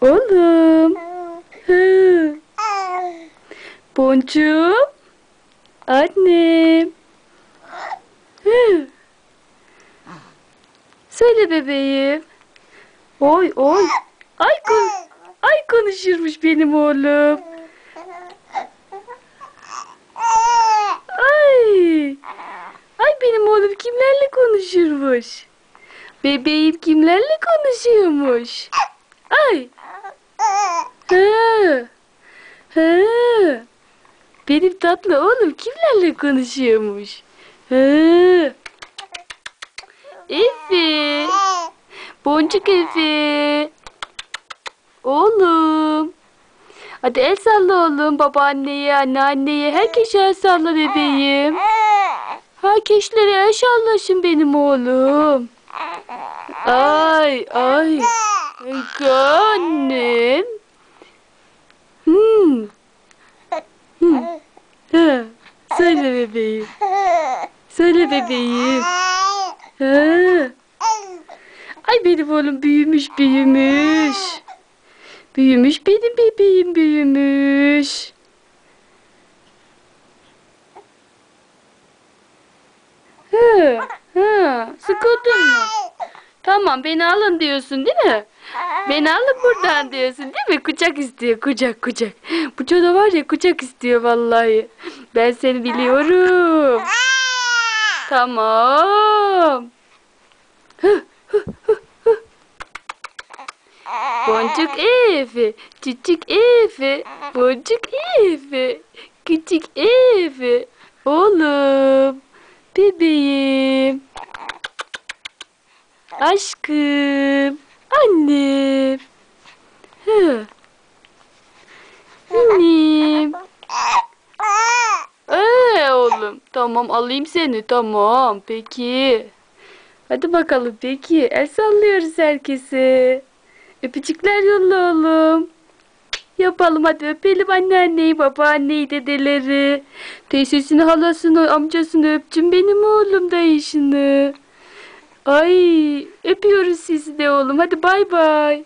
Oğlum. Hı. Boncuğum. Annem. Hı. Söyle bebeğim. Oy oy. Ay, kon Ay konuşurmuş benim oğlum. Ay. Ay benim oğlum kimlerle konuşurmuş? Bebeğim kimlerle konuşuyormuş? Ay. Hı. Hı. Benim tatlı oğlum kimlerle konuşuyormuş? Efe. Boncuk Efe. Oğlum. Hadi el salla oğlum babaanneye, anneanneye. Herkese el salla bebeğim. Herkeslere el sallasın benim oğlum. Ay. Ay annem. Söyle bebeğim. Söyle bebeğim. Ha. Ay benim oğlum büyümüş büyümüş. Büyümüş benim bebeğim büyümüş. Hı, hı, sıkıldın mı? Tamam beni alın diyorsun değil mi? Beni alın buradan diyorsun değil mi? Kucak istiyor kucak kucak. Bu çocuğa var ya kucak istiyor vallahi. Ben seni biliyorum. Tamam. Boncuk Efe, küçük Efe, boncuk Efe, küçük Efe. Oğlum, bebeğim, aşkım, annem. Hı. Annem. Ee oğlum, tamam alayım seni, tamam, peki. Hadi bakalım peki, el sallıyoruz herkese. Öpücükler yolla oğlum. Yapalım hadi öpelim anneanneyi, babaanneyi, dedeleri. Teyzesini, halasını, amcasını öpçüm benim oğlum dayışını. Ay öpüyoruz sizi de oğlum. Hadi bay bay.